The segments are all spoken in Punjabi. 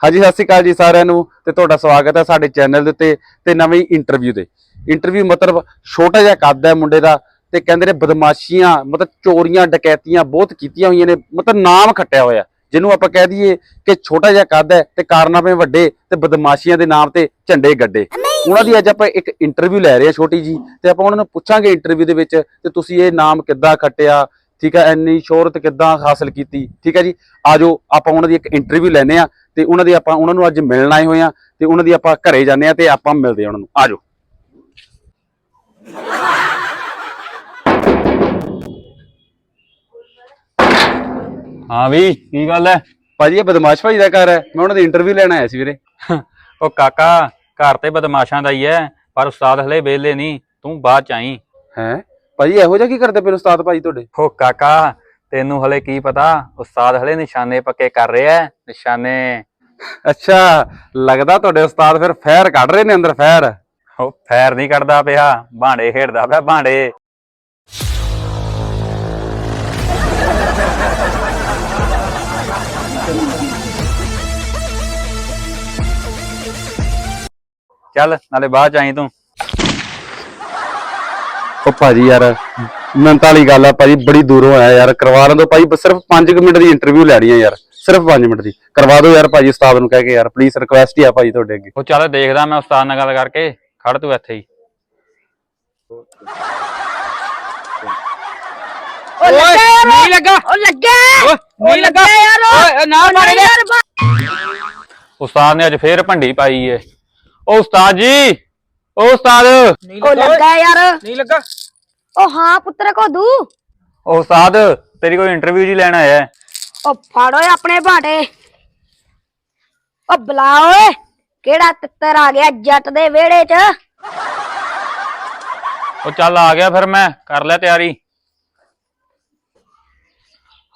ਹਾਂਜੀ ਸਤਿ ਸ਼੍ਰੀ ਅਕਾਲ ਜੀ ਸਾਰਿਆਂ ਨੂੰ ਤੇ ਤੁਹਾਡਾ ਸਵਾਗਤ ਹੈ ਸਾਡੇ ਚੈਨਲ ਦੇ ਉੱਤੇ ਤੇ ਨਵੀਂ ਇੰਟਰਵਿਊ ਤੇ ਇੰਟਰਵਿਊ ਮਤਲਬ ਛੋਟਾ ਜਿਹਾ ਕੱਦ ਹੈ ਮੁੰਡੇ ਦਾ ਤੇ ਕਹਿੰਦੇ ਨੇ ਬਦਮਾਸ਼ੀਆਂ ਮਤਲਬ ਚੋਰੀਆਂ ਡਕੈਤੀਆਂ ਬਹੁਤ ਕੀਤੀਆਂ ਹੋਈਆਂ ਨੇ ਮਤਲਬ ਨਾਮ ਖੱਟਿਆ ਹੋਇਆ। ਜਿਹਨੂੰ ਆਪਾਂ ਕਹਿ ਦਈਏ ਕਿ ਛੋਟਾ ਜਿਹਾ ਕੱਦ ਹੈ ਤੇ ਕਾਰਨਾਮੇ ਵੱਡੇ ਤੇ ਬਦਮਾਸ਼ੀਆਂ ਦੇ ਨਾਮ ਤੇ ਝੰਡੇ ਗੱਡੇ। ਉਹਨਾਂ ਦੀ ਅੱਜ ਆਪਾਂ ਇੱਕ ਇੰਟਰਵਿਊ ਲੈ ਰਹੇ ਹਾਂ ਛੋਟੀ ਜੀ ਤੇ ਆਪਾਂ ਉਹਨਾਂ ਨੂੰ ਪੁੱਛਾਂਗੇ ਇੰਟਰਵਿਊ ਦੇ ਵਿੱਚ ਤੇ ਤੁਸੀਂ ਇਹ ਨਾਮ ਕਿੱਦਾਂ ਖੱਟਿਆ ਠੀਕ ਹੈ ਇੰਨੀ ਸ਼ੋਹਰਤ ਕਿੱਦਾਂ ਹਾਸਲ ਕੀਤੀ? ਠੀਕ ਹੈ ਜੀ ਆਜੋ ਆਪਾਂ ਉਹਨਾਂ ਦੀ ਇੱਕ ਇੰਟਰਵਿਊ ਲੈਨੇ ਆ ਤੇ ਉਹਨਾਂ ਦੀ ਆਪਾਂ ਉਹਨਾਂ ਨੂੰ ਅੱਜ ਮਿਲਣ ਆਏ ਹੋਏ ਆ ਤੇ ਉਹਨਾਂ ਦੀ ਆਪਾਂ ਘਰੇ ਜਾਂਦੇ ਆ ਤੇ ਆਪਾਂ ਮਿਲਦੇ ਆ ਉਹਨਾਂ ਨੂੰ। ਆਜੋ ਹਾਂ ਵੀ ਕੀ ਗੱਲ ਹੈ ਭਾਜੀ ਇਹ ਬਦਮਾਸ਼ ਭਾਈ ਦਾ ਘਰ ਹੈ ਮੈਂ ਉਹਨਾਂ ਦੀ ਇੰਟਰਵਿਊ ਲੈਣ ਆਇਆ ਸੀ ਵੀਰੇ। ਉਹ ਕਾਕਾ ਘਰ ਤੇ ਬਦਮਾਸ਼ਾਂ ਦਾ ਹੀ ਹੈ ਪਰ ਉਸਤਾਦ ਹਲੇ ਵੇਲੇ ਨਹੀਂ ਤੂੰ ਬਾਅਦ ਚ ਆਈ। ਹੈ? ਭਾਜੀ ਇਹੋ ਜਿਹਾ ਕੀ ਕਰਦੇ ਪਏ ਉਸਤਾਦ ਭਾਈ ਤੁਹਾਡੇ? ਉਹ ਕਾਕਾ ਤੈਨੂੰ ਹਲੇ ਕੀ ਪਤਾ? ਉਸਤਾਦ ਹਲੇ ਨਿਸ਼ਾਨੇ ਪੱਕੇ ਕਰ ਰਿਹਾ ਹੈ ਨਿਸ਼ਾਨੇ। ਅੱਛਾ ਲੱਗਦਾ ਤੁਹਾਡੇ ਉਸਤਾਦ ਫਿਰ ਫੈਰ ਕੱਢ ਰਹੇ ਨੇ ਅੰਦਰ ਫੈਰ। ਉਹ ਫੈਰ ਨਹੀਂ ਕੱਢਦਾ ਪਿਆ ਭਾਂਡੇ ਖੇਡਦਾ ਪਿਆ ਭਾਂਡੇ। ਚੱਲ ਨਾਲੇ ਬਾਅਦ ਚ ਆਈ ਤੂੰ। ਉਹ ਭਾਜੀ ਯਾਰ ਮਿਹਨਤ ਵਾਲੀ ਗੱਲ ਆ ਭਾਜੀ ਬੜੀ ਦੂਰੋਂ ਆਇਆ ਯਾਰ ਕਰਵਾ ਲੈਣ ਦੋ ਭਾਈ ਬਸ ਸਿਰਫ 5 ਮਿੰਟ ਦੀ ਇੰਟਰਵਿਊ ਲੈਣੀ ਆ ਯਾਰ ਸਿਰਫ 5 ਮਿੰਟ ਦੀ। ਕਰਵਾ ਦਿਓ ਯਾਰ ਭਾਜੀ ਉਸਤਾਦ ਨੂੰ ਕਹਿ ਕੇ ਯਾਰ ਪਲੀਜ਼ ਰਿਕੁਐਸਟ ਹੀ ਆ ਭਾਜੀ ਤੁਹਾਡੇ ਅੱਗੇ। ਉਹ ਚੱਲ ਦੇਖਦਾ ਮੈਂ ਉਸਤਾਦ ਨਾਲ ਗੱਲ ਕਰਕੇ ਖੜ ਤੂੰ ਇੱਥੇ ਹੀ। ਉਹ ਲੱਗਾ ਯਾਰ ਨਹੀਂ ਲੱਗਾ। ਉਹ ਲੱਗਾ। ਓਏ, ਨਹੀਂ ਲੱਗਾ। ਯਾਰ। ਓਏ, ਨਾ ਉਹ ਮਾਰੇ ਨਹੀਂ ਯਾਰ ਬਾ- ਉਸਤਾਦ ਨੇ ਅੱਜ ਫੇਰ ਭੰਡੀ ਪਾਈ ਏ। ਉਹ ਉਸਤਾਦ ਜੀ ਉਹ ਉਸਤਾਦ। ਉਹ ਲੱਗਾ। ਯਾਰ। ਨਹੀਂ ਲੱਗਾ। ਉਹ ਹਾਂ ਪੁੱਤਰ ਕੋ ਦੂ। ਉਹ ਉਸਤਾਦ ਤੇਰੀ ਕੋਈ ਇੰਟਰਵਿਊ ਜੀ ਲੈਣ ਆਇਆ ਹੈ। ਉਹ ਫੜ ਓਏ ਆਪਣੇ ਬਾਟੇ। ਉਹ ਬੁਲਾ ਓਏ ਕਿਹੜਾ ਤਿੱਤਰ ਆ ਗਿਆ ਜੱਟ ਦੇ ਵਿਹੜੇ 'ਚ? ਉਹ ਚੱਲ ਆ ਗਿਆ ਫਿਰ ਮੈਂ ਕਰ ਲਿਆ ਤਿਆਰੀ।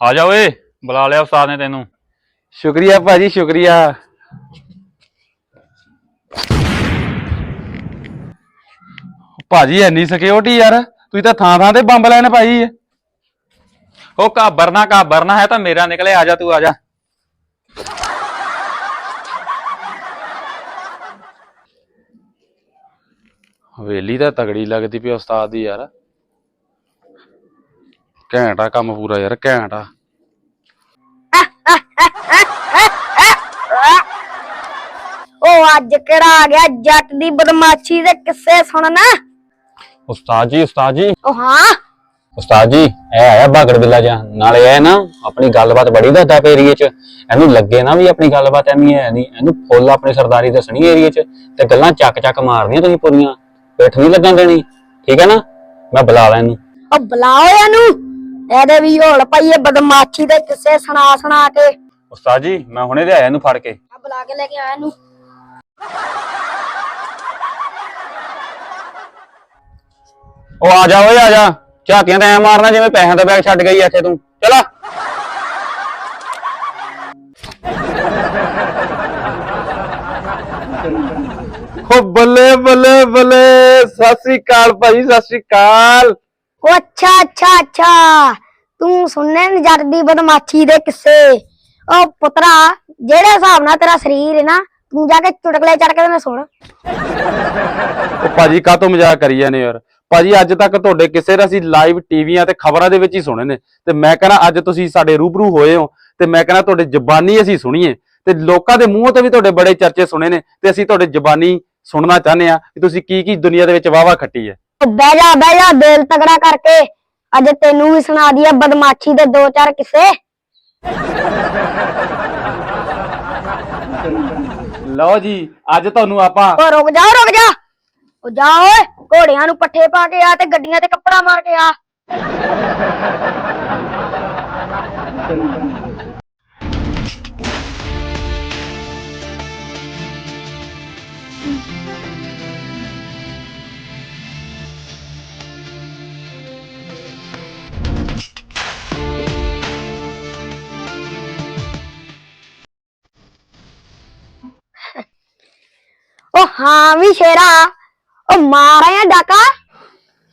ਆ ਜਾ ਓਏ ਬੁਲਾ ਲਿਆ ਉਸਤਾਦ ਨੇ ਤੈਨੂੰ। ਸ਼ੁਕਰੀਆ ਭਾਜੀ ਸ਼ੁਕਰੀਆ। ਭਾਜੀ ਐਨੀ ਸਿਕਿਉਰਿਟੀ ਯਾਰ ਤੁਸੀਂ ਤਾਂ ਥਾਂ ਥਾਂ ਤੇ ਬੰਬ ਲੈਣ ਭਾਈ ਹੈ ਉਹ ਕਾਬਰਨਾ ਕਾਬਰਨਾ ਹੈ ਤਾਂ ਮੇਰਾ ਨਿਕਲੇ ਆ ਜਾ ਤੂੰ ਆ ਜਾ। ਹਵੇਲੀ ਤਾਂ ਤਗੜੀ ਲੱਗਦੀ ਪਈ ਉਸਤਾਦ ਦੀ ਯਾਰ। ਘੈਂਟ ਆ ਕੰਮ ਪੂਰਾ ਯਾਰ ਘੈਂਟ ਆ। ਉਹ ਅੱਜ ਕਿਹੜਾ ਆ ਗਿਆ ਜੱਟ ਦੀ ਬਦਮਾਸ਼ੀ ਦੇ ਕਿੱਸੇ ਸੁਣਨਾ? ਉਸਤਾਦ ਜੀ ਉਸਤਾਦ ਜੀ। ਉਹ ਹਾਂ। ਉਸਤਾਦ ਜੀ ਇਹ ਆਇਆ ਬਾਗੜ ਬਿੱਲਾ ਜਾ ਨਾਲੇ ਇਹ ਨਾ ਆਪਣੀ ਗੱਲਬਾਤ ਬੜੀ ਦੱਸਦਾ ਪੇ ਏਰੀਏ 'ਚ। ਇਹਨੂੰ ਲੱਗੇ ਨਾ ਵੀ ਆਪਣੀ ਗੱਲਬਾਤ ਐਵੇਂ ਹੈ ਨਹੀਂ। ਇਹਨੂੰ ਫੁੱਲ ਆਪਣੀ ਸਰਦਾਰੀ ਦੱਸਣੀ ਏਰੀਏ 'ਚ ਤੇ ਗੱਲਾਂ ਚੱਕ ਚੱਕ ਮਾਰਨੀਆਂ ਤੁਸੀਂ ਪੂਰੀਆਂ। ਪਿੱਠ ਨਹੀਂ ਲੱਗਣ ਦੇਣੀ। ਠੀਕ ਹੈ ਨਾ? ਮੈਂ ਬੁਲਾ ਲਾਂ ਇਹਨੂੰ। ਉਹ ਬੁਲਾਓ ਇਹਨੂੰ। ਇਹਦੇ ਵੀ ਹੋਲ ਪਈਏ ਬਦਮਾਸ਼ੀ ਦੇ ਕਿੱਸੇ ਸੁਣਾ ਸੁਣਾ ਕੇ। ਉਸਤਾਦ ਜੀ ਮੈਂ ਹੁਣੇ ਤੇ ਆਇਆ ਇਹਨੂੰ ਫੜ ਕੇ। ਆ ਬੁਲਾ ਕੇ ਲੈ ਕੇ ਆ ਇਹਨੂੰ। ਉਹ ਆ ਜਾ ਓਏ ਆ ਜਾ। ਝਾਤੀਆਂ ਤਾਂ ਐ ਮਾਰਨਾ ਜਿਵੇਂ ਪੈਸਿਆਂ ਦਾ ਬੈਗ ਛੱਡ ਗਈ ਇੱਥੇ ਤੂੰ। ਚਲਾ। ਓ ਬੱਲੇ ਬੱਲੇ ਬੱਲੇ। ਸਤਿ ਸ੍ਰੀ ਅਕਾਲ ਭਾਜੀ ਸਤਿ ਸ੍ਰੀ ਅਕਾਲ। ਉਹ ਅੱਛਾ ਅੱਛਾ ਅੱਛਾ। ਤੂੰ ਸੁਣਨੇ ਨੀ ਜੱਟ ਦੀ ਬਦਮਾਸ਼ੀ ਦੇ ਕਿੱਸੇ? ਉਹ ਪੁੱਤਰਾ ਜਿਹੜੇ ਹਿਸਾਬ ਨਾਲ ਤੇਰਾ ਸਰੀਰ ਹੈ ਨਾ ਤੂੰ ਜਾ ਕੇ ਚੁਟਕਲੇ ਚੜ ਕੇ ਤੇ ਸੁਣ। ਉਹ ਭਾਜੀ ਕਾਹਤੋਂ ਮਜ਼ਾਕ ਕਰੀ ਜਾਂਦੇ ਯਾਰ? ਭਾਜੀ ਅੱਜ ਤੱਕ ਤੁਹਾਡੇ ਕਿਸੇ ਦਾ ਅਸੀਂ ਲਾਈਵ ਟੀਵੀਆਂ ਤੇ ਖਬਰਾਂ ਦੇ ਵਿੱਚ ਹੀ ਸੁਣੇ ਨੇ। ਤੇ ਮੈਂ ਕਹਿੰਦਾ ਅੱਜ ਤੁਸੀਂ ਸਾਡੇ ਰੂਬਰੂ ਹੋਏ ਹੋ ਤੇ ਮੈਂ ਕਹਿੰਦਾ ਤੁਹਾਡੇ ਜ਼ਬਾਨੀ ਅਸੀਂ ਸੁਣੀਏ। ਤੇ ਲੋਕਾਂ ਦੇ ਮੂੰਹੋਂ ਤੋਂ ਵੀ ਤੁਹਾਡੇ ਬੜੇ ਚਰਚੇ ਸੁਣੇ ਨੇ ਤੇ ਅਸੀਂ ਤੁਹਾਡੇ ਜ਼ਬਾਨੀ ਸੁਣਨਾ ਚਾਹੁੰਦੇ ਆ ਕਿ ਤੁਸੀਂ ਕੀ ਕੀ ਦੁਨੀਆ ਦੇ ਵਿੱਚ ਵਾਵਾ ਖੱਟੀ ਹੈ। ਬਹਿ ਜਾ ਬਹਿ ਜਾ ਦਿਲ ਤਗੜਾ ਕਰਕੇ। ਅੱਜ ਤੈਨੂੰ ਵੀ ਸੁਣਾ ਦਈਏ ਬਦਮਾਸ਼ੀ ਦੇ ਦੋ ਚਾਰ ਕਿੱਸੇ। ਲਓ ਜੀ ਅੱਜ ਤੁਹਾਨੂੰ ਆਪਾਂ ਰੁਕ ਜਾ ਰੁਕ ਜਾ। ਉਹ ਜਾ ਓਏ, ਘੋੜਿਆਂ ਨੂੰ ਪੱਠੇ ਪਾ ਕੇ ਆ ਤੇ ਗੱਡੀਆਂ ਤੇ ਕੱਪੜਾ ਮਾਰ ਕੇ ਆ। ਉਹ ਹਾਂ ਵੀ ਸ਼ੇਰਾ ਉਹ ਮਾਰ ਆਇਆ ਡਾਕਾ?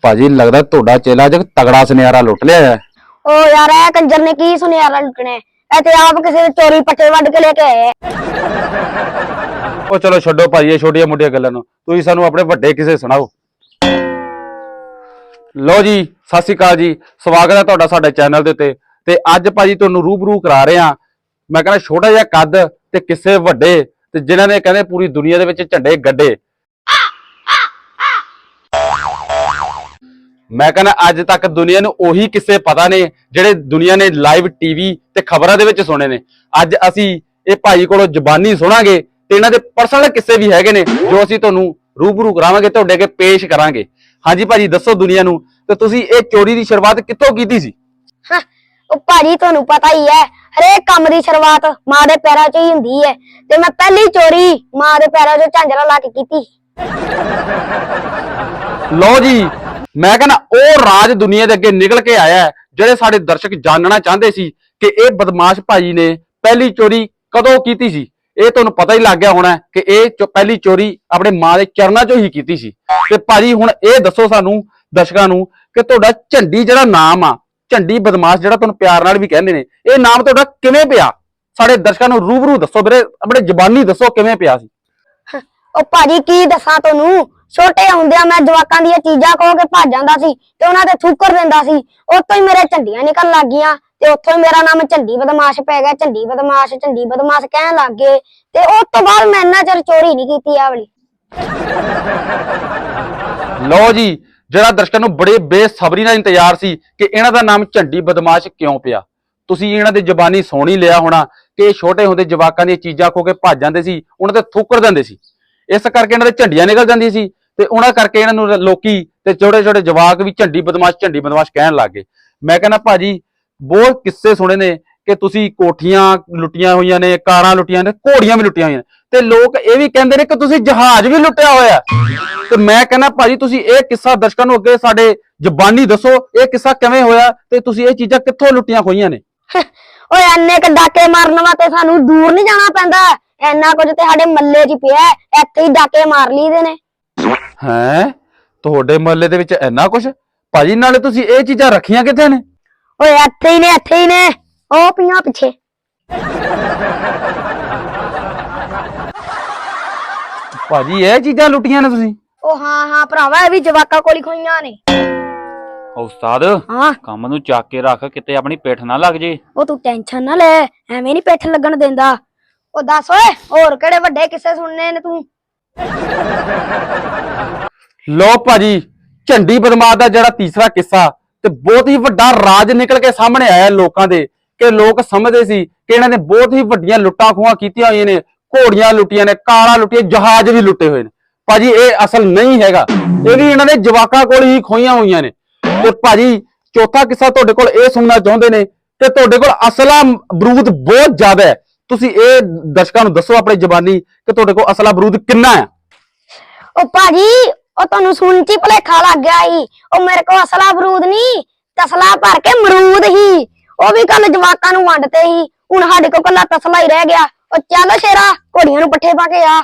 ਭਾਜੀ ਲੱਗਦਾ ਤੁਹਾਡਾ ਚੇਲਾ ਅੱਜ ਤਗੜਾ ਸੁਨਿਆਰਾ ਲੁੱਟ ਲਿਆ ਹੈ। ਉਹ ਯਾਰ ਇਹ ਕੰਜਰ ਨੇ ਕੀ ਸੁਨਿਆਰਾ ਲੁੱਟਣੇ ਇਹ ਤੇ ਆਪ ਕਿਸੇ ਦੇ ਚੋਰੀ ਪੱਠੇ ਵੱਢ ਕੇ ਲੈ ਕੇ ਆਏ ਆ। ਉਹ ਚਲੋ ਛੱਡੋ ਭਾਈ ਇਹ ਛੋਟੀਆਂ ਮੋਟੀਆਂ ਗੱਲਾਂ ਨੂੰ। ਤੁਸੀਂ ਸਾਨੂੰ ਆਪਣੇ ਵੱਡੇ ਕਿਸੇ ਸੁਣਾਓ। ਲੋ ਜੀ ਸਤਿ ਸ਼੍ਰੀ ਅਕਾਲ ਜੀ। ਸਵਾਗਤ ਹੈ ਤੁਹਾਡਾ ਸਾਡੇ ਚੈਨਲ ਦੇ ਉੱਤੇ। ਤੇ ਅੱਜ ਭਾਜੀ ਤੁਹਾਨੂੰ ਰੂਬਰੂ ਕਰਾ ਰਹੇ ਹਾਂ। ਮੈਂ ਕਹਿੰਦਾ ਛੋਟਾ ਜਿਹਾ ਕੱਦ ਤੇ ਕਿਸੇ ਵੱਡੇ ਤੇ ਜਿਨ੍ਹਾਂ ਨੇ ਕਹਿੰਦੇ ਪੂਰੀ ਦੁਨੀਆ ਦੇ ਵਿੱਚ ਝੰਡੇ ਗੱਡੇ। ਮੈਂ ਕਹਿੰਦਾ ਅੱਜ ਤੱਕ ਦੁਨੀਆ ਨੂੰ ਉਹੀ ਕਿੱਸੇ ਪਤਾ ਨੇ ਜਿਹੜੇ ਦੁਨੀਆ ਨੇ ਲਾਈਵ ਟੀਵੀ ਤੇ ਖਬਰਾਂ ਦੇ ਵਿੱਚ ਸੁਣੇ ਨੇ। ਅੱਜ ਅਸੀਂ ਇਹ ਭਾਈ ਕੋਲੋਂ ਜ਼ਬਾਨੀ ਸੁਣਾਂਗੇ ਤੇ ਇਹਨਾਂ ਦੇ ਪਰਸਨਲ ਕਿੱਸੇ ਵੀ ਹੈਗੇ ਨੇ ਜੋ ਅਸੀਂ ਤੁਹਾਨੂੰ ਰੂਬਰੂ ਕਰਾਵਾਂਗੇ ਤੁਹਾਡੇ ਅੱਗੇ ਪੇਸ਼ ਕਰਾਂਗੇ। ਹਾਂਜੀ ਭਾਜੀ ਦੱਸੋ ਦੁਨੀਆ ਨੂੰ ਤੇ ਤੁਸੀਂ ਇਹ ਚੋਰੀ ਦੀ ਸ਼ੁਰੂਆਤ ਕਿੱਥੋਂ ਕੀਤੀ ਸੀ? ਹਾਂ, ਉਹ ਭਾਜੀ ਤੁਹਾਨੂੰ ਪਤਾ ਹੀ ਹੈ ਹਰੇਕ ਕੰਮ ਦੀ ਸ਼ੁਰੂਆਤ ਮਾਂ ਦੇ ਪੈਰਾਂ 'ਚ ਹੀ ਹੁੰਦੀ ਹੈ ਤੇ ਮੈਂ ਪਹਿਲੀ ਚੋਰੀ ਮਾਂ ਦੇ ਪੈਰਾਂ 'ਚੋਂ ਝਾਂਜਰਾ ਲਾ ਕੇ ਕੀਤੀ ਲਓ ਜੀ ਮੈਂ ਕਹਿੰਦਾ ਉਹ ਰਾਜ ਦੁਨੀਆ ਦੇ ਅੱਗੇ ਨਿਕਲ ਕੇ ਆਇਆ ਜਿਹੜੇ ਸਾਡੇ ਦਰਸ਼ਕ ਜਾਣਨਾ ਚਾਹੁੰਦੇ ਸੀ ਕਿ ਇਹ ਬਦਮਾਸ਼ ਭਾਈ ਨੇ ਪਹਿਲੀ ਚੋਰੀ ਕਦੋਂ ਕੀਤੀ ਸੀ? ਇਹ ਤੁਹਾਨੂੰ ਪਤਾ ਹੀ ਲੱਗ ਗਿਆ ਹੋਣਾ ਕਿ ਇਹ ਪਹਿਲੀ ਚੋਰੀ ਆਪਣੇ ਮਾਂ ਦੇ ਚਰਨਾਂ 'ਚੋਂ ਹੀ ਕੀਤੀ ਸੀ। ਤੇ ਭਾਜੀ ਹੁਣ ਇਹ ਦੱਸੋ ਸਾਨੂੰ ਦਰਸ਼ਕਾਂ ਨੂੰ ਕਿ ਤੁਹਾਡਾ ਝੰਡੀ ਜਿਹੜਾ ਨਾਮ ਆ, ਝੰਡੀ ਬਦਮਾਸ਼ ਜਿਹੜਾ ਤੁਹਾਨੂੰ ਪਿਆਰ ਨਾਲ ਵੀ ਕਹਿੰਦੇ ਨੇ, ਇਹ ਨਾਮ ਤੁਹਾਡਾ ਕਿਵੇਂ ਪਿਆ? ਸਾਡੇ ਦਰਸ਼ਕਾਂ ਨੂੰ ਰੂਬਰੂ ਦੱਸੋ ਵੀਰੇ, ਆਪਣੇ ਜ਼ਬਾਨੀ ਦੱਸੋ ਕਿਵੇਂ ਪਿਆ ਸੀ? ਉਹ ਭਾਜੀ ਕੀ ਦੱਸਾਂ ਤੁਹਾਨੂੰ? ਛੋਟੇ ਹੁੰਦਿਆਂ ਮੈਂ ਜਵਾਕਾਂ ਦੀਆਂ ਚੀਜ਼ਾਂ ਖੋ ਕੇ ਭੱਜ ਜਾਂਦਾ ਸੀ ਤੇ ਉਹਨਾਂ ਤੇ ਥੁੱਕਰ ਦਿੰਦਾ ਸੀ। ਉੱਥੋਂ ਹੀ ਮੇਰੇ ਝੰਡੀਆਂ ਨਿਕਲਣ ਲੱਗ ਗਈਆਂ ਤੇ ਉੱਥੋਂ ਹੀ ਮੇਰਾ ਨਾਮ ਝੰਡੀ ਬਦਮਾਸ਼ ਪੈ ਗਿਆ। ਝੰਡੀ ਬਦਮਾਸ਼ ਝੰਡੀ ਬਦਮਾਸ਼ ਕਹਿਣ ਲੱਗ ਗਏ ਤੇ ਉਸ ਤੋਂ ਬਾਅਦ ਮੈਂ ਇੰਨਾ ਚਿਰ ਚੋਰੀ ਨਹੀਂ ਕੀਤੀ ਆ ਵਾਲੀ। ਲਓ ਜੀ, ਜਿਹੜਾ ਦਰਸ਼ਕਾਂ ਨੂੰ ਬੜੇ ਬੇਸਬਰੀ ਨਾਲ ਇੰਤਜ਼ਾਰ ਸੀ ਕਿ ਇਹਨਾਂ ਦਾ ਨਾਮ ਝੰਡੀ ਬਦਮਾਸ਼ ਕਿਉਂ ਪਿਆ। ਤੁਸੀਂ ਇਹਨਾਂ ਦੀ ਜ਼ਬਾਨੀ ਸੁਣ ਲਿਆ ਹੋਣਾ ਕਿ ਇਹ ਛੋਟੇ ਹੁੰਦੇ ਜਵਾਕਾਂ ਦੀਆਂ ਚੀਜ਼ਾਂ ਖੋ ਕੇ ਭੱਜ ਜਾਂਦੇ ਸੀ, ਉਹਨਾਂ ਤੇ ਥੁੱਕਰ ਦਿੰਦੇ ਸੀ। ਇਸ ਕਰਕੇ ਇਹਨਾਂ ਦੇ ਝੰਡੀਆਂ ਨਿਕਲ ਜਾਂਦੀਆਂ ਸੀ। ਤੇ ਉਹਨਾਂ ਕਰਕੇ ਇਹਨਾਂ ਨੂੰ ਲੋਕੀ ਤੇ ਛੋਟੇ ਛੋਟੇ ਜਵਾਕ ਵੀ ਝੰਡੀ ਬਦਮਾਸ਼ ਝੰਡੀ ਬਦਮਾਸ਼ ਕਹਿਣ ਲੱਗ ਗਏ। ਮੈਂ ਕਹਿੰਦਾ, ਭਾਜੀ, ਬਹੁਤ ਕਿੱਸੇ ਸੁਣੇ ਨੇ ਕਿ ਤੁਸੀਂ ਕੋਠੀਆਂ ਲੁੱਟੀਆਂ ਹੋਈਆਂ ਨੇ, ਕਾਰਾਂ ਲੁੱਟੀਆਂ ਨੇ, ਘੋੜੀਆਂ ਵੀ ਲੁੱਟੀਆਂ ਹੋਈਆਂ ਤੇ ਲੋਕ ਇਹ ਵੀ ਕਹਿੰਦੇ ਨੇ ਕਿ ਤੁਸੀਂ ਜਹਾਜ਼ ਵੀ ਲੁੱਟਿਆ ਹੋਇਆ। ਤੇ ਮੈਂ ਕਹਿੰਦਾ, ਭਾਜੀ, ਤੁਸੀਂ ਇਹ ਕਿੱਸਾ ਦਰਸ਼ਕਾਂ ਨੂੰ ਅੱਗੇ ਸਾਡੇ ਜ਼ਬਾਨੀ ਦੱਸੋ, ਇਹ ਕਿੱਸਾ ਕਿਵੇਂ ਹੋਇਆ ਤੇ ਤੁਸੀਂ ਇਹ ਚੀਜ਼ਾਂ ਕਿੱਥੋਂ ਲੁੱਟੀਆਂ ਹੋਈਆਂ ਨੇ? ਓਏ, ਐਨੇ ਕ ਡਾਕੇ ਮਾਰਨ ਵਾਸਤੇ ਸਾਨੂੰ ਦੂਰ ਨਹੀਂ ਜਾਣਾ ਪੈਂਦਾ। ਐਨਾ ਕੁਝ ਤੇ ਸਾਡੇ ਮੱਲੇ 'ਚ ਪਿਆ, ਇੱਥੇ ਹੀ ਡਾਕੇ ਮਾਰ ਲਈਦੇ ਨੇ। ਹੈਂ? ਤੁਹਾਡੇ ਮਹੱਲੇ ਦੇ ਵਿੱਚ ਇੰਨਾ ਕੁਝ ਭਾਜੀ ਨਾਲੇ ਤੁਸੀਂ ਇਹ ਚੀਜ਼ਾਂ ਰੱਖੀਆਂ ਕਿੱਥੇ ਨੇ? ਓਏ ਇੱਥੇ ਹੀ ਨੇ ਇੱਥੇ ਹੀ ਨੇ। ਉਹ ਪੀਆਂ ਪਿੱਛੇ। ਭਾਜੀ ਇਹ ਚੀਜ਼ਾਂ ਲੁੱਟੀਆਂ ਨੇ ਤੁਸੀਂ? ਉਹ ਹਾਂ ਹਾਂ ਭਰਾਵਾ ਇਹ ਵੀ ਜਵਾਕਾਂ ਕੋਲ ਹੀ ਖੋਈਆਂ ਨੇ। ਉਸਤਾਦ ਹਾਂ। ਕੰਮ ਨੂੰ ਚੱਕ ਕੇ ਰੱਖ ਕਿਤੇ ਆਪਣੀ ਪਿੱਠ ਨਾ ਲੱਗ ਜੇ। ਉਹ ਤੂੰ ਟੈਨਸ਼ਨ ਨਾ ਲੈ ਐਵੇਂ ਨਹੀਂ ਪਿੱਠ ਲੱਗਣ ਦਿੰਦਾ। ਉਹ ਦੱਸ ਓਏ ਹੋਰ ਕਿਹੜੇ ਵੱਡੇ ਕਿੱਸੇ ਸੁਣਨੇ ਨੇ ਤੂੰ? ਲੋ ਭਾਜੀ, ਝੰਡੀ ਬਦਮਾਸ਼ ਦਾ ਜਿਹੜਾ ਤੀਸਰਾ ਕਿੱਸਾ ਤੇ ਬਹੁਤ ਹੀ ਵੱਡਾ ਰਾਜ ਨਿਕਲ ਕੇ ਸਾਹਮਣੇ ਆਇਆ ਲੋਕਾਂ ਦੇ ਕਿ ਲੋਕ ਸਮਝਦੇ ਸੀ ਕਿ ਇਹਨਾਂ ਨੇ ਬਹੁਤ ਹੀ ਵੱਡੀਆਂ ਲੁੱਟਾਂ ਖੋਹਾਂ ਕੀਤੀਆਂ ਹੋਈਆਂ ਨੇ, ਘੋੜੀਆਂ ਲੁੱਟੀਆਂ ਨੇ ਕਾਰਾਂ ਲੁੱਟੀਆਂ, ਜਹਾਜ਼ ਵੀ ਲੁੱਟੇ ਹੋਏ ਨੇ। ਭਾਜੀ, ਇਹ ਅਸਲ ਨਹੀਂ ਹੈਗਾ। ਇਹ ਵੀ ਇਹਨਾਂ ਨੇ ਜਵਾਕਾਂ ਕੋਲ ਹੀ ਖੋਈਆਂ ਹੋਈਆਂ ਨੇ। ਤੇ ਭਾਜੀ, ਚੌਥਾ ਕਿੱਸਾ ਤੁਹਾਡੇ ਕੋਲ ਇਹ ਸੁਣਨਾ ਚਾਹੁੰਦੇ ਨੇ ਕਿ ਤੁਹਾਡੇ ਕੋਲ ਅਸਲਾ ਬਰੂਦ ਬਹੁਤ ਜ਼ਿਆਦਾ ਹੈ। ਤੁਸੀਂ ਇਹ ਦਰਸ਼ਕਾਂ ਨੂੰ ਦੱਸੋ ਆਪਣੀ ਜ਼ਬਾਨੀ ਕਿ ਤੁਹਾਡੇ ਕੋਲ ਅਸਲਾ ਬਰੂਦ ਕਿੰਨਾ ਹੈ? ਉਹ ਭਾਜੀ ਉਹ ਤੁਹਾਨੂੰ ਸੁਣ ਚ ਹੀ ਭੁਲੇਖਾ ਲੱਗ ਗਿਆ ਸੀ ਉਹ ਮੇਰੇ ਕੋਲ ਅਸਲਾ ਬਰੂਦ ਨਹੀਂ ਤਸਲਾ ਭਰ ਕੇ ਮਰੂਦ ਹੀ। ਉਹ ਵੀ ਕੱਲ ਜਵਾਕਾਂ ਨੂੰ ਵੰਡਤੇ ਸੀ ਹੁਣ ਸਾਡੇ ਕੋਲ ਕੱਲਾ ਤਸਲਾ ਹੀ ਰਹਿ ਗਿਆ। ਉਹ ਚੱਲ ਸ਼ੇਰਾ ਘੋੜੀਆਂ ਨੂੰ ਪੱਠੇ ਪਾ ਕੇ ਆ।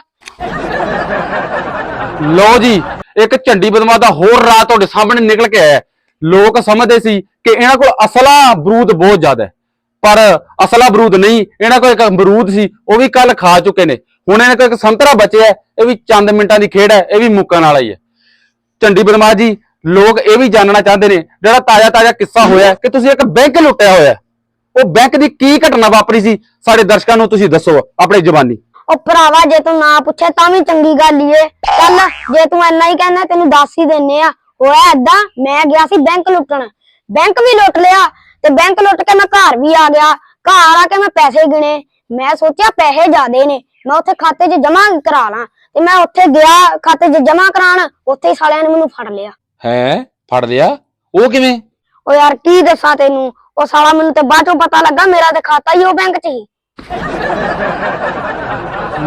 ਲੋ ਜੀ ਇੱਕ ਝੰਡੀ ਬਦਮਾ ਦਾ ਹੋਰ ਰਾਹ ਤੁਹਾਡੇ ਸਾਹਮਣੇ ਨਿਕਲ ਕੇ ਆਇਆ ਹੈ। ਲੋਕ ਸਮਝਦੇ ਸੀ ਕਿ ਇਹਨਾਂ ਕੋਲ ਅਸਲਾ ਬਰੂਦ ਬਹੁਤ ਜ਼ਿਆਦਾ ਹੈ। ਪਰ ਅਸਲਾ ਬਰੂਦ ਨਹੀਂ, ਇਹਨਾਂ ਕੋਲ ਇੱਕ ਬਰੂਦ ਸੀ, ਉਹ ਵੀ ਕੱਲ ਖਾ ਚੁੱਕੇ ਨੇ। ਹੁਣ ਇਹਨਾਂ ਕੋਲ ਇੱਕ ਸੰਤਰਾ ਬਚਿਆ ਇਹ ਵੀ ਚੰਦ ਮਿੰਟਾਂ ਦੀ ਖੇਡ ਹੈ, ਇਹ ਵੀ ਮੁੱਕਣ ਵਾਲਾ ਹੀ ਹੈ। ਝੰਡੀ ਬਦਮਾ ਜੀ, ਲੋਕ ਇਹ ਵੀ ਜਾਣਨਾ ਚਾਹੁੰਦੇ ਨੇ, ਜਿਹੜਾ ਤਾਜ਼ਾ ਤਾਜ਼ਾ ਕਿੱਸਾ ਹੋਇਆ ਕਿ ਤੁਸੀਂ ਇੱਕ ਬੈਂਕ ਲੁੱਟਿਆ ਹੋਇਆ ਉਹ ਬੈਂਕ ਦੀ ਕੀ ਘਟਨਾ ਵਾਪਰੀ ਸੀ, ਸਾਡੇ ਦਰਸ਼ਕਾਂ ਨੂੰ ਤੁਸੀਂ ਦੱਸੋ, ਆਪਣੀ ਜ਼ਬਾਨੀ। ਉਹ ਭਰਾਵਾ, ਜੇ ਤੂੰ ਨਾ ਪੁੱਛੇ ਤਾਂ ਵੀ ਚੰਗੀ ਗੱਲ ਈ ਏ। ਚੱਲ, ਜੇ ਤੂੰ ਇੰਨਾ ਹੀ ਕਹਿੰਦਾ, ਤੈਨੂੰ ਦੱਸ ਹੀ ਦਿੰਨੇ ਆ। ਹੋਇਆ ਏਦਾਂ ਮੈਂ ਗਿਆ ਸੀ ਬੈਂਕ ਲੁੱਟਣ। ਬੈਂਕ ਵੀ ਲੁੱਟ ਲਿਆ ਤੇ ਬੈਂਕ ਲੁੱਟ ਕੇ ਮੈਂ ਘਰ ਵੀ ਆ ਗਿਆ ਘਰ ਆ ਕੇ ਮੈਂ ਪੈਸੇ ਗਿਣੇ। ਮੈਂ ਸੋਚਿਆ ਪੈਸੇ ਜ਼ਿਆਦੇ ਨੇ ਮੈਂ ਉੱਥੇ ਖਾਤੇ 'ਚ ਜਮ੍ਹਾਂ ਕਰਾ ਲਾਂ ਤੇ ਮੈਂ ਉੱਥੇ ਗਿਆ ਖਾਤੇ 'ਚ ਜਮ੍ਹਾਂ ਕਰਾਉਣ ਉੱਥੇ ਹੀ ਸਾਲਿਆਂ ਨੇ ਮੈਨੂੰ ਫੜ ਲਿਆ। ਹੈ ਫੜ ਲਿਆ? ਉਹ ਕਿਵੇਂ? ਉਹ ਯਾਰ ਕੀ ਦੱਸਾਂ ਤੈਨੂੰ? ਉਹ ਸਾਲਾ ਮੈਨੂੰ ਤੇ ਬਾਅਦ ਚੋਂ ਪਤਾ ਲੱਗਾ ਮੇਰਾ ਤੇ ਖਾਤਾ ਹੀ ਉਹ ਬੈਂਕ 'ਚ ਹੀ।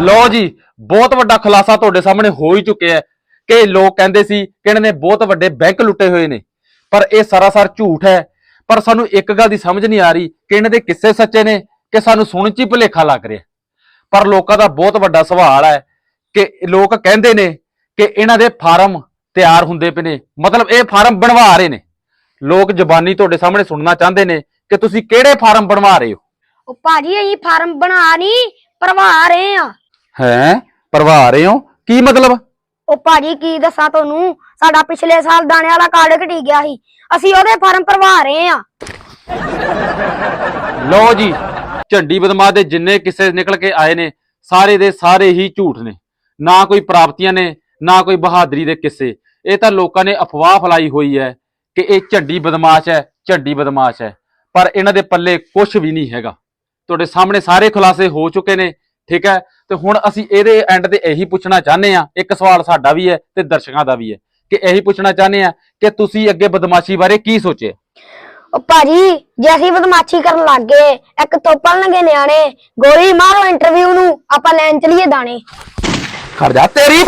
ਲੋ ਜੀ ਬਹੁਤ ਵੱਡਾ ਖੁਲਾਸਾ ਤੁਹਾਡੇ ਸਾਹਮਣੇ ਹੋ ਹੀ ਚੁੱਕਿਆ ਹੈ ਕਿ ਲੋਕ ਕਹਿੰਦੇ ਸੀ ਕਿ ਇਹਨਾਂ ਨੇ ਬਹੁਤ ਵੱਡੇ ਬੈਂਕ ਲੁੱਟੇ ਹੋਏ ਨੇ। ਪਰ ਇਹ ਸਰਾਸਰ ਝੂਠ ਹੈ। ਪਰ ਸਾਨੂੰ ਇੱਕ ਗੱਲ ਦੀ ਸਮਝ ਨਹੀਂ ਆ ਰਹੀ ਕਿ ਇਹਨਾਂ ਦੇ ਕਿੱਸੇ ਸੱਚੇ ਨੇ ਕਿ ਸਾਨੂੰ ਸੁਣ ਚ ਹੀ ਭੁਲੇਖਾ ਲੱਗ ਰਿਹਾ। ਪਰ ਲੋਕਾਂ ਦਾ ਬਹੁਤ ਵੱਡਾ ਸਵਾਲ ਹੈ ਕਿ ਲੋਕ ਕਹਿੰਦੇ ਨੇ ਕਿ ਇਹਨਾਂ ਦੇ ਫਾਰਮ ਤਿਆਰ ਹੁੰਦੇ ਪਏ ਨੇ। ਮਤਲਬ ਇਹ ਫਾਰਮ ਬਣਵਾ ਰਹੇ ਨੇ। ਲੋਕ ਜ਼ਬਾਨੀ ਤੁਹਾਡੇ ਸਾਹਮਣੇ ਸੁਣਨਾ ਚਾਹੁੰਦੇ ਨੇ ਕਿ ਤੁਸੀਂ ਕਿਹੜੇ ਫਾਰਮ ਬਣਵਾ ਰਹੇ ਹੋ? ਉਹ ਭਾਜੀ ਅਸੀਂ ਫਾਰਮ ਬਣਾ ਨਹੀਂ ਭਰਵਾ ਰਹੇ ਆ ਹੈ? ਭਰਵਾ ਰਹੇ ਹੋ? ਕੀ ਮਤਲਬ? ਉਹ ਭਾਜੀ ਕੀ ਦੱਸਾਂ ਤੁਹਾਨੂੰ? ਸਾਡਾ ਪਿਛਲੇ ਸਾਲ ਦਾਣੇ ਵਾਲਾ ਕਾਰਡ ਘਟੀ ਗਿਆ ਸੀ। ਅਸੀਂ ਉਹਦੇ ਫਾਰਮ ਭਰਵਾ ਰਹੇ ਆ ਲਓ ਜੀ, ਝੰਡੀ ਬਦਮਾਸ਼ ਦੇ ਜਿੰਨੇ ਕਿੱਸੇ ਨਿਕਲ ਕੇ ਆਏ ਨੇ, ਸਾਰੇ ਦੇ ਸਾਰੇ ਹੀ ਝੂਠ ਨੇ। ਨਾ ਕੋਈ ਪ੍ਰਾਪਤੀਆਂ ਨੇ, ਨਾ ਕੋਈ ਬਹਾਦਰੀ ਦੇ ਕਿੱਸੇ। ਇਹ ਤਾਂ ਲੋਕਾਂ ਨੇ ਅਫਵਾਹ ਫੈਲਾਈ ਹੋਈ ਹੈ ਕਿ ਇਹ ਝੰਡੀ ਬਦਮਾਸ਼ ਹੈ, ਝੰਡੀ ਬਦਮਾਸ਼ ਹੈ। ਪਰ ਇਹਨਾਂ ਦੇ ਪੱਲੇ ਕੁਝ ਵੀ ਨਹੀਂ ਹੈਗਾ। ਤੁਹਾਡੇ ਸਾਹਮਣੇ ਸਾਰੇ ਖੁਲਾਸੇ ਹੋ ਚੁੱਕੇ ਨੇ, ਠੀਕ ਹੈ? ਤੇ ਹੁਣ ਅਸੀਂ ਇਹਦੇ ਐਂਡ ਤੇ ਇਹੀ ਪੁੱਛਣਾ ਚਾਹੁੰਦੇ ਆ ਇੱਕ ਸਵਾਲ ਸਾਡਾ ਵੀ ਹੈ ਤੇ ਦਰਸ਼ਕਾਂ ਦਾ ਵੀ ਹੈ। ਕਿ ਇਹੀ ਪੁੱਛਣਾ ਚਾਹੁੰਦੇ ਆ ਕਿ ਤੁਸੀਂ ਅੱਗੇ ਬਦਮਾਸ਼ੀ ਬਾਰੇ ਕੀ ਸੋਚਿਆ ਉਹ ਭਾਜੀ ਜੇ ਅਸੀਂ ਬਦਮਾਸ਼ੀ ਕਰਨ ਲੱਗ ਗਏ ਇੱਕ ਤੋਪਣ ਲਗੇ ਨਿਆਣੇ ਗੋਲੀ ਮਾਰੋ ਇੰਟਰਵਿਊ ਨੂੰ ਆਪਾਂ ਲੈਣ ਚਲੀਏ ਦਾਣੇ। ਖੜ ਜਾ ਤੇਰੀ